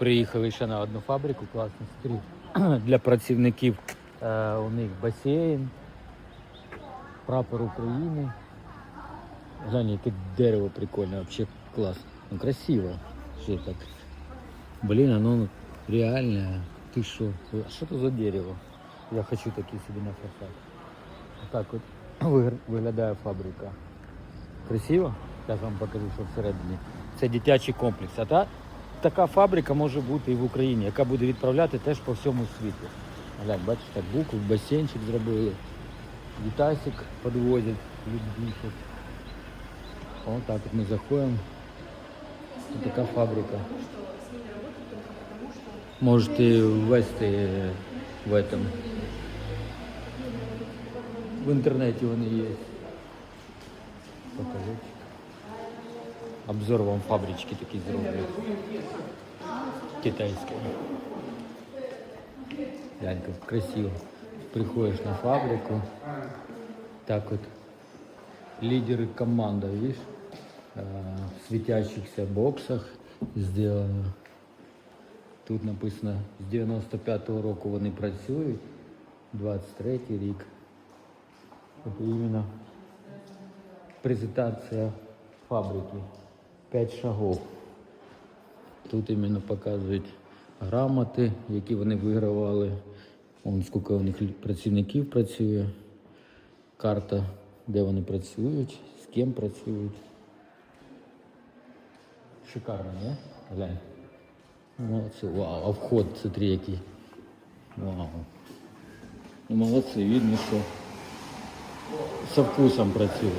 Приїхали ще на одну фабрику, класний стріт. Для працівників е, у них басейн, прапор України. Глянь, яке дерево прикольне, взагалі клас. Ну, красиво. Ще так. Блін, оно реальне. Ти що? А що це за дерево? Я хочу такі собі на фасад. Так от виглядає фабрика. Красиво? Зараз вам покажу, що всередині. Це дитячий комплекс. А та, така фабрика може бути і в Україні, яка буде відправляти теж по всьому світу. Глянь, бачиш, так букву, басейнчик зробили. Вітасик підвозять, люди Ось так от ми заходимо. Така фабрика. Можете ввести в этом. В інтернеті вони є. Покажу. Обзор вам фабрички такі зроблять. Китайської. Глянь, как красиво. Приходишь на фабрику. Так вот. Лидеры команды, видишь? А, В светящихся боксах сделано. Тут написано з 95-го року вони працюють. 23-й рік. От іменно презентація фабрики. П'ять шагов. Тут іменно показують грамоти, які вони вигравали. Вон скільки у них працівників працює. Карта, де вони працюють, з ким працюють. Шикарно, не? Глянь. Молодці. Вау, а вход, смотри, який. Вау. Ну, молодці, видно, що со вкусом працюють.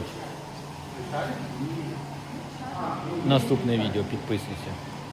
Наступне відео підписуйся.